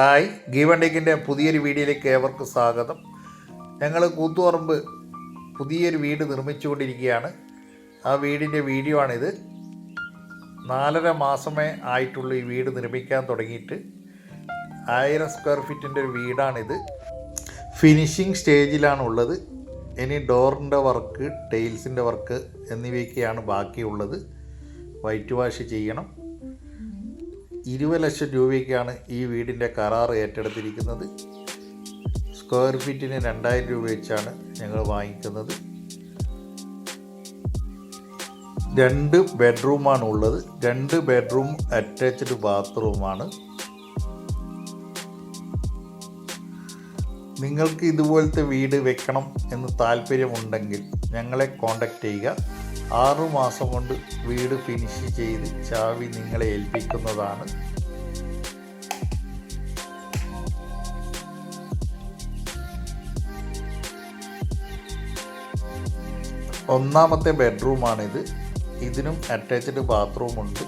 Hi ഗീവണ്ടിക്കിന്റെ പുതിയൊരു വീഡിയോയിലേക്ക് ഏവർക്കും സ്വാഗതം. ഞങ്ങൾ കൂത്തുപറമ്പ് പുതിയൊരു വീട് നിർമ്മിച്ചുകൊണ്ടിരിക്കുകയാണ്. ആ വീടിന്റെ വീഡിയോ ആണിത്. നാലര മാസമേ ആയിട്ടുള്ളൂ ഈ വീട് നിർമ്മിക്കാൻ തുടങ്ങിയിട്ട്. ആയിരം സ്ക്വയർ ഫീറ്റിന്റെ ഒരു വീടാണിത്. ഫിനിഷിംഗ് സ്റ്റേജിലാണ് ഉള്ളത് ഇനി ഡോറിന്റെ വർക്ക് ടൈൽസിന്റെ വർക്ക് എന്നിവയൊക്കെയാണ് ബാക്കിയുള്ളത്. വൈറ്റ് വാഷ് ചെയ്യണം. ഇരുപത് ലക്ഷം രൂപയ്ക്കാണ് ഈ വീടിന്റെ കരാർ ഏറ്റെടുത്തിരിക്കുന്നത്. സ്ക്വയർ ഫീറ്റിന് രണ്ടായിരം രൂപ വെച്ചാണ് ഞങ്ങൾ വാങ്ങിക്കുന്നത്. രണ്ട് ബെഡ്റൂമാണ് ഉള്ളത്. രണ്ട് ബെഡ്റൂം അറ്റാച്ച്ഡ് ബാത്റൂമാണ്. നിങ്ങൾക്ക് ഇതുപോലത്തെ വീട് വെക്കണം എന്ന് താല്പര്യമുണ്ടെങ്കിൽ ഞങ്ങളെ കോണ്ടാക്ട് ചെയ്യുക. ആറു മാസം കൊണ്ട് വീട് ഫിനിഷ് ചെയ്ത് ചാവി നിങ്ങളെ ഏൽപ്പിക്കുന്നതാണ്. ഒന്നാമത്തെ ബെഡ്റൂമാണിത്. ഇതിനും അറ്റാച്ച്ഡ് ബാത്റൂമുണ്ട്.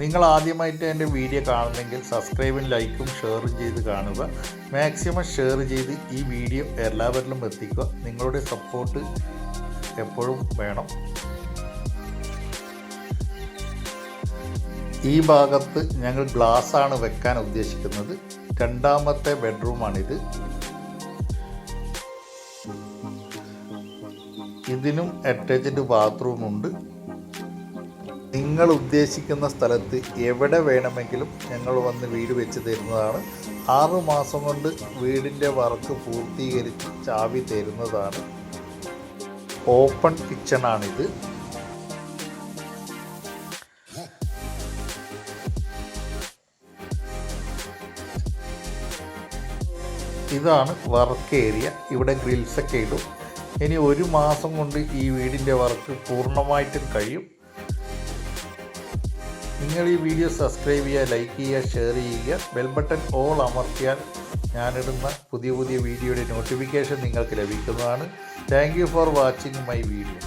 നിങ്ങൾ ആദ്യമായിട്ട് എന്റെ വീഡിയോ കാണുന്നെങ്കിൽ സബ്സ്ക്രൈബും ലൈക്കും ഷെയറും ചെയ്ത് കാണുക. മാക്സിമം ഷെയർ ചെയ്ത് ഈ വീഡിയോ എല്ലാവരിലും എത്തിക്കുക. നിങ്ങളുടെ സപ്പോർട്ട് എപ്പോഴും വേണം. ഈ ഭാഗത്ത് ഞങ്ങൾ ഗ്ലാസ് ആണ് വെക്കാൻ ഉദ്ദേശിക്കുന്നത്. രണ്ടാമത്തെ ബെഡ്റൂമാണിത് ഇതിനും അറ്റാച്ച്ഡ് ബാത്റൂം ഉണ്ട്. നിങ്ങൾ ഉദ്ദേശിക്കുന്ന സ്ഥലത്ത് എവിടെ വേണമെങ്കിലും ഞങ്ങൾ വന്ന് വീട് വെച്ച് തരുന്നതാണ്. ആറ് മാസം കൊണ്ട് വീടിന്റെ വർക്ക് പൂർത്തീകരിച്ച് ചാവി തരുന്നതാണ്. ഓപ്പൺ കിച്ചണാണിത്. ഇതാണ് വർക്ക് ഏരിയ. ഇവിടെ ഗ്രിൽസൊക്കെ ഇടും. ഇനി ഒരു മാസം കൊണ്ട് ഈ വീടിന്റെ വർക്ക് പൂർണമായിട്ടും കഴിയും. നിങ്ങൾ ഈ വീഡിയോ സബ്സ്ക്രൈബ് ചെയ്യുക ലൈക്ക് ചെയ്യുക ഷെയർ ചെയ്യുക ബെൽ ബട്ടൺ ഓൾ അമർത്തിയാൽ ഞാനിടുന്ന പുതിയ പുതിയ വീഡിയോയുടെ നോട്ടിഫിക്കേഷൻ നിങ്ങൾക്ക് ലഭിക്കുന്നതാണ്. Thank for watching my video